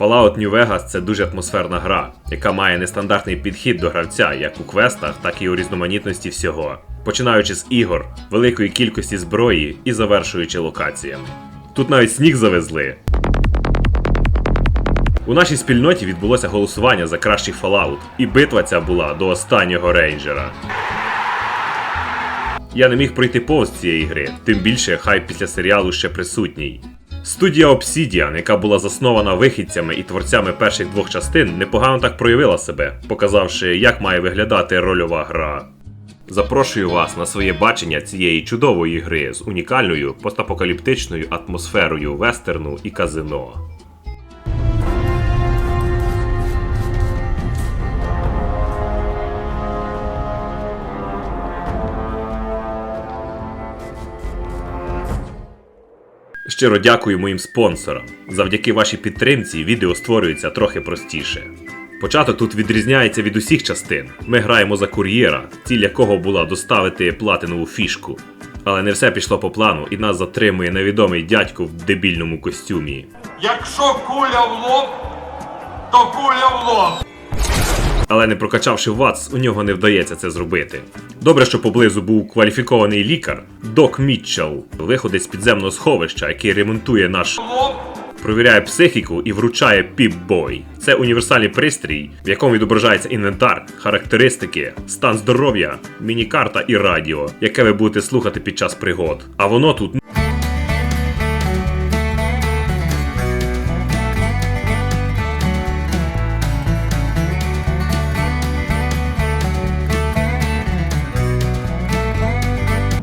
Fallout New Vegas це дуже атмосферна гра, яка має нестандартний підхід до гравця як у квестах, так і у різноманітності всього, починаючи з ігор, великої кількості зброї і завершуючи локаціями. Тут навіть сніг завезли. У нашій спільноті відбулося голосування за кращий Fallout, і битва ця була до останнього рейнджера. Я не міг пройти повз цієї гри, тим більше хайп після серіалу ще присутній. Студія Obsidian, яка була заснована вихідцями і творцями перших двох частин, непогано так проявила себе, показавши, як має виглядати рольова гра. Запрошую вас на своє бачення цієї чудової гри з унікальною постапокаліптичною атмосферою вестерну і казино. Щиро дякую моїм спонсорам. Завдяки вашій підтримці відео створюється трохи простіше. Початок тут відрізняється від усіх частин. Ми граємо за кур'єра, ціль якого була доставити платинову фішку. Але не все пішло по плану, і нас затримує невідомий дядько в дебільному костюмі. Якщо куля в лоб, то куля в лоб. Але не прокачавши ВАЦ, у нього не вдається це зробити. Добре, що поблизу був кваліфікований лікар Док Мітчелл, виходить з підземного сховища, який ремонтує наш провіряє психіку і вручає Піп-Бой. Це універсальний пристрій, в якому відображається інвентар, характеристики, стан здоров'я, міні-карта і радіо, яке ви будете слухати під час пригод. А воно тут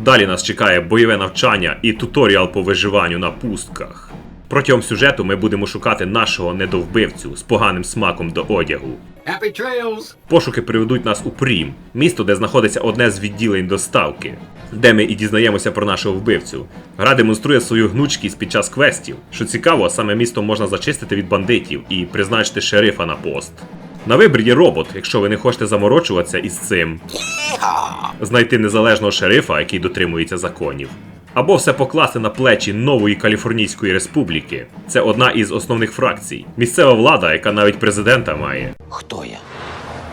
Далі нас чекає бойове навчання і туторіал по виживанню на пустках. Протягом сюжету ми будемо шукати нашого недовбивцю з поганим смаком до одягу. Happy trails! Пошуки приведуть нас у Прім, місто, де знаходиться одне з відділень доставки, де ми і дізнаємося про нашого вбивцю. Гра демонструє свою гнучкість під час квестів. Що цікаво, саме місто можна зачистити від бандитів і призначити шерифа на пост. На вибір є робот, якщо ви не хочете заморочуватися із цим. Знайти незалежного шерифа, який дотримується законів. Або все покласти на плечі нової Каліфорнійської республіки. Це одна із основних фракцій. Місцева влада, яка навіть президента має. Хто я?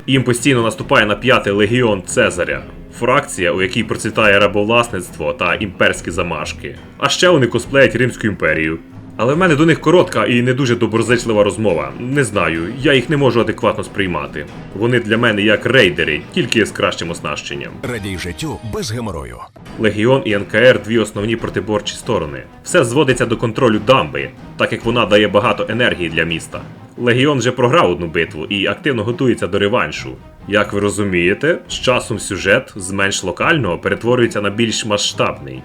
Їм постійно наступає на п'ятий легіон Цезаря. Фракція, у якій процвітає рабовласництво та імперські замашки. А ще вони косплеять Римську імперію. Але в мене до них коротка і не дуже доброзичлива розмова. Не знаю, я їх не можу адекватно сприймати. Вони для мене як рейдери, тільки з кращим оснащенням. Радій життю без геморою. Легіон і НКР дві основні протиборчі сторони. Все зводиться до контролю дамби, так як вона дає багато енергії для міста. Легіон вже програв одну битву і активно готується до реваншу. Як ви розумієте, з часом сюжет з менш локального перетворюється на більш масштабний.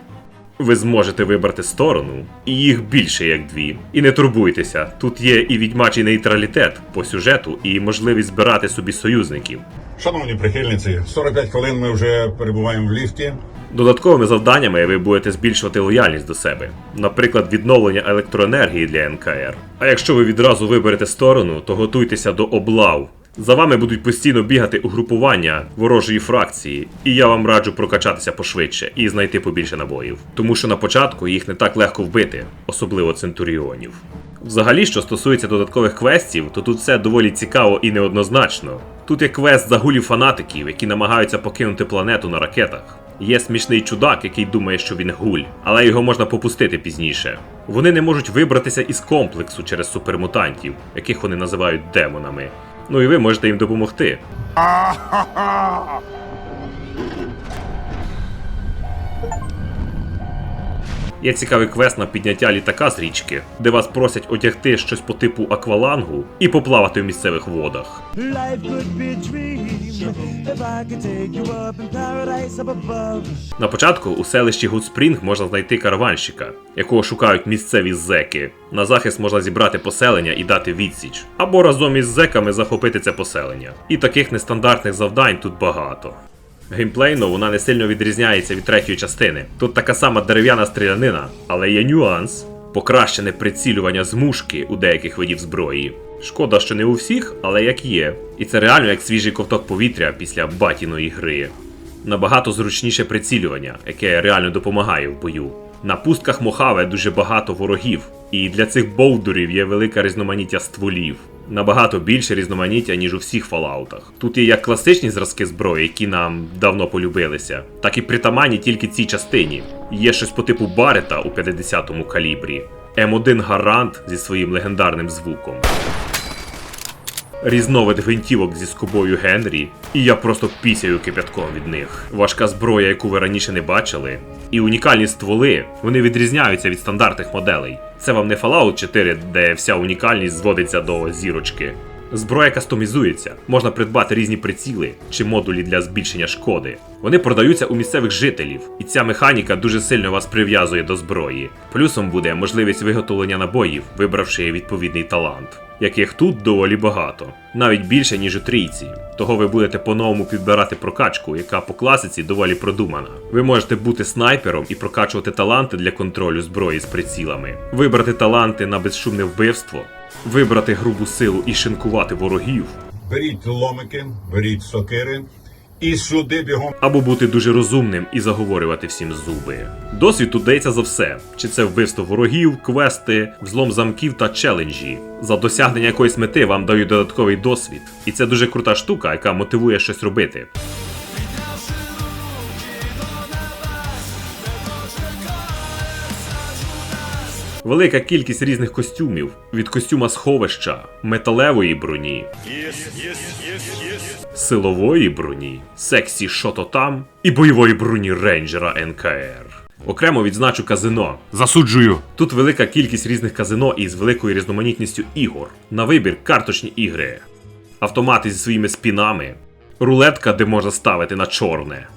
Ви зможете вибрати сторону, і їх більше як дві. І не турбуйтеся, тут є і відьмачий нейтралітет по сюжету, і можливість збирати собі союзників. Шановні прихильниці, 45 хвилин ми вже перебуваємо в ліфті. Додатковими завданнями ви будете збільшувати лояльність до себе, наприклад, відновлення електроенергії для НКР. А якщо ви відразу виберете сторону, то готуйтеся до облав. За вами будуть постійно бігати угрупування ворожої фракції, і я вам раджу прокачатися пошвидше і знайти побільше набоїв. Тому що на початку їх не так легко вбити, особливо центуріонів. Взагалі, що стосується додаткових квестів, то тут все доволі цікаво і неоднозначно. Тут є квест загулів фанатиків, які намагаються покинути планету на ракетах. Є смішний чудак, який думає, що він гуль, але його можна попустити пізніше. Вони не можуть вибратися із комплексу через супермутантів, яких вони називають демонами. Ну і ви можете їм допомогти. Є цікавий квест на підняття літака з річки, де вас просять одягти щось по типу аквалангу і поплавати в місцевих водах. Life could be На початку у селищі Гудспрінг можна знайти караванщика, якого шукають місцеві зеки. На захист можна зібрати поселення і дати відсіч, або разом із зеками захопити це поселення. І таких нестандартних завдань тут багато. Геймплейно вона не сильно відрізняється від третьої частини. Тут така сама дерев'яна стрілянина, але є нюанс. Покращене прицілювання з мушки у деяких видів зброї. Шкода, що не у всіх, але як є. І це реально як свіжий ковток повітря після батіної гри. Набагато зручніше прицілювання, яке реально допомагає в бою. На пустках Мохаве дуже багато ворогів, і для цих бовдурів є велика різноманіття стволів. Набагато більше різноманіття, ніж у всіх фалаутах. Тут є як класичні зразки зброї, які нам давно полюбилися, так і притаманні тільки цій частині. Є щось по типу Барета у 50-му калібрі, М1 Гарант зі своїм легендарним звуком. Різновид гвинтівок зі скобою Генрі, і я просто пісяю кипятком від них. Важка зброя, яку ви раніше не бачили, і унікальні стволи, вони відрізняються від стандартних моделей. Це вам не Fallout 4, де вся унікальність зводиться до зірочки. Зброя кастомізується, можна придбати різні приціли чи модулі для збільшення шкоди. Вони продаються у місцевих жителів, і ця механіка дуже сильно вас прив'язує до зброї. Плюсом буде можливість виготовлення набоїв, вибравши відповідний талант, яких тут доволі багато, навіть більше ніж у трійці. Того ви будете по-новому підбирати прокачку, яка по класиці доволі продумана. Ви можете бути снайпером і прокачувати таланти для контролю зброї з прицілами, вибрати таланти на безшумне вбивство, вибрати грубу силу і шинкувати ворогів, Беріть ломики, беріть сокири і сюди бігом. або бути дуже розумним і заговорювати всім зуби. Досвід тут дається за все: чи це вбивство ворогів, квести, взлом замків та челенджі. За досягнення якоїсь мети вам дають додатковий досвід, і це дуже крута штука, яка мотивує щось робити. Велика кількість різних костюмів від костюма сховища, металевої броні, силової броні, сексі шото там і бойової броні рейнджера НКР. Окремо відзначу казино. Засуджую. Тут велика кількість різних казино із великою різноманітністю ігор. На вибір карточні ігри, автомати зі своїми спінами, рулетка, де можна ставити на чорне.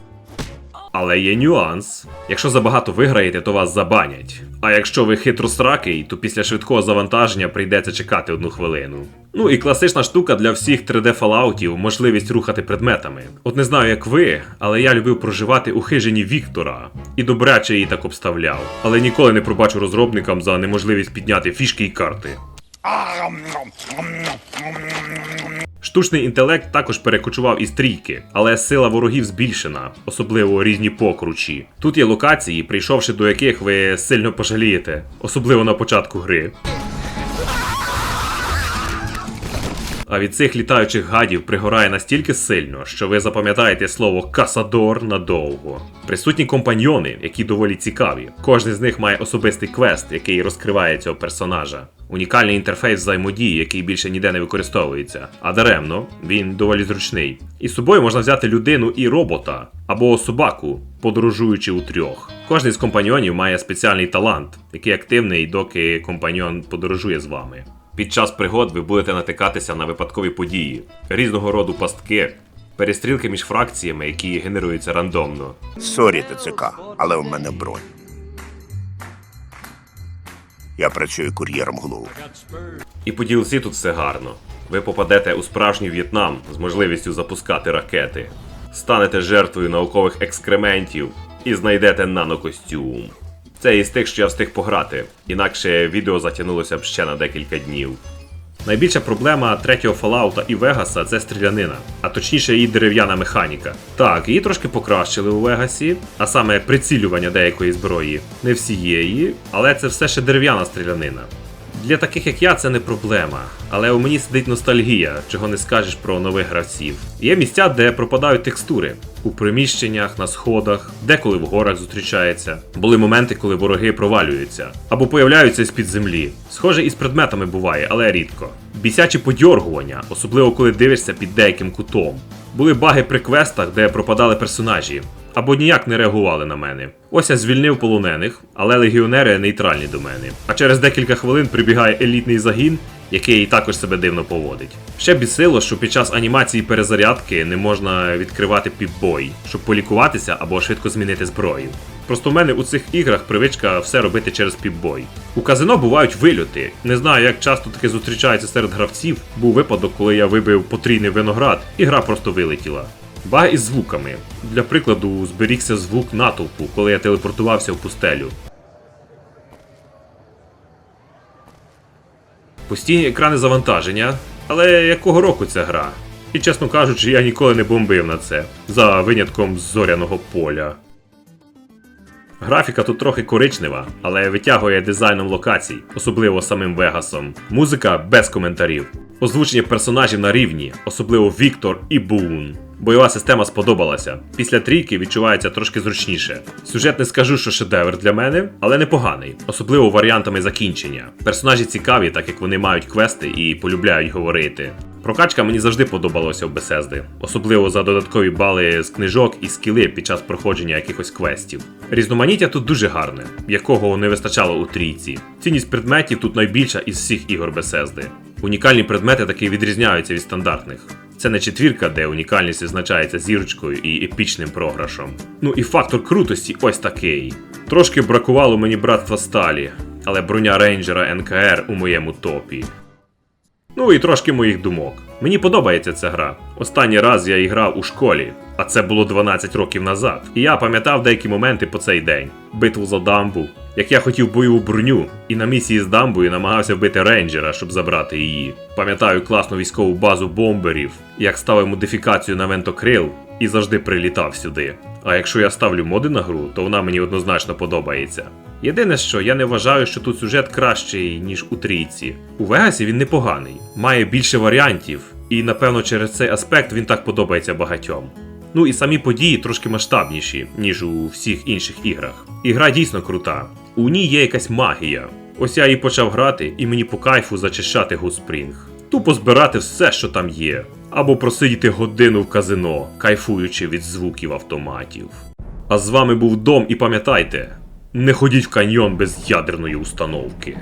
Але є нюанс. Якщо забагато виграєте, то вас забанять. А якщо ви хитросракий, то після швидкого завантаження прийдеться чекати одну хвилину. Ну і класична штука для всіх 3D фалаутів можливість рухати предметами. От не знаю, як ви, але я любив проживати у хижині Віктора і добряче її так обставляв. Але ніколи не пробачу розробникам за неможливість підняти фішки і карти. Штучний інтелект також перекочував із трійки, але сила ворогів збільшена, особливо різні покручі. Тут є локації, прийшовши до яких ви сильно пожалієте, особливо на початку гри. А від цих літаючих гадів пригорає настільки сильно, що ви запам'ятаєте слово касадор надовго. Присутні компаньйони, які доволі цікаві. Кожен з них має особистий квест, який розкриває цього персонажа. Унікальний інтерфейс взаємодії, який більше ніде не використовується. А даремно, він доволі зручний. І з собою можна взяти людину і робота, або собаку, подорожуючи у трьох. Кожен з компаньйонів має спеціальний талант, який активний, доки компаньйон подорожує з вами. Під час пригод ви будете натикатися на випадкові події, різного роду пастки, перестрілки між фракціями, які генеруються рандомно. Сорі, ТЦК, але у мене бронь. Я працюю кур'єром голову. І по DLC тут все гарно. Ви попадете у справжній В'єтнам з можливістю запускати ракети, станете жертвою наукових екскрементів і знайдете нанокостюм. Це із тих, що я встиг пограти, інакше відео затягнулося б ще на декілька днів. Найбільша проблема третього Fallout і Вегаса це стрілянина, а точніше її дерев'яна механіка. Так, її трошки покращили у Вегасі, а саме прицілювання деякої зброї, не всієї, але це все ще дерев'яна стрілянина. Для таких як я це не проблема, але у мені сидить ностальгія, чого не скажеш про нових гравців. Є місця, де пропадають текстури. У приміщеннях, на сходах, деколи в горах зустрічається. Були моменти, коли вороги провалюються або появляються з-під землі. Схоже, і з предметами буває, але рідко. Бісячі подьоргування, особливо коли дивишся під деяким кутом. Були баги при квестах, де пропадали персонажі, або ніяк не реагували на мене. Ось я звільнив полонених, але легіонери нейтральні до мене. А через декілька хвилин прибігає елітний загін, який також себе дивно поводить. Ще бісило, що під час анімації перезарядки не можна відкривати піпбой, щоб полікуватися або швидко змінити зброю. Просто в мене у цих іграх привичка все робити через піпбой. У казино бувають вильоти. Не знаю, як часто таке зустрічається серед гравців. Був випадок, коли я вибив потрійний виноград, і гра просто вилетіла. Баг із звуками. Для прикладу, зберігся звук натовпу, коли я телепортувався в пустелю. Постійні екрани завантаження. Але якого року ця гра? І чесно кажучи, я ніколи не бомбив на це, за винятком зоряного поля. Графіка тут трохи коричнева, але витягує дизайном локацій, особливо самим Вегасом. Музика без коментарів. Озвучення персонажів на рівні, особливо Віктор і Бун. Бойова система сподобалася. Після трійки відчувається трошки зручніше. Сюжет не скажу, що шедевр для мене, але непоганий, особливо варіантами закінчення. Персонажі цікаві, так як вони мають квести і полюбляють говорити. Прокачка мені завжди подобалася в Bethesda, особливо за додаткові бали з книжок і скіли під час проходження якихось квестів. Різноманіття тут дуже гарне, якого не вистачало у трійці. Цінність предметів тут найбільша із всіх ігор Bethesda. Унікальні предмети таки відрізняються від стандартних. Це не четвірка, де унікальність визначається зірочкою і епічним програшом. Ну і фактор крутості ось такий. Трошки бракувало мені братства сталі, але броня рейнджера НКР у моєму топі. Ну і трошки моїх думок. Мені подобається ця гра. Останній раз я грав у школі, а це було 12 років назад. І я пам'ятав деякі моменти по цей день: битву за дамбу, як я хотів бойову броню, і на місії з дамбою намагався вбити рейнджера, щоб забрати її. Пам'ятаю класну військову базу бомберів, як ставив модифікацію на вентокрил і завжди прилітав сюди. А якщо я ставлю моди на гру, то вона мені однозначно подобається. Єдине, що я не вважаю, що тут сюжет кращий, ніж у трійці. У Вегасі він непоганий, має більше варіантів, і напевно через цей аспект він так подобається багатьом. Ну і самі події трошки масштабніші, ніж у всіх інших іграх. Ігра дійсно крута. У ній є якась магія. Ось я її почав грати, і мені по кайфу зачищати Гуспрінг. Тупо збирати все, що там є, або просидіти годину в казино, кайфуючи від звуків автоматів. А з вами був Дом і пам'ятайте, не ходіть в каньйон без ядерної установки.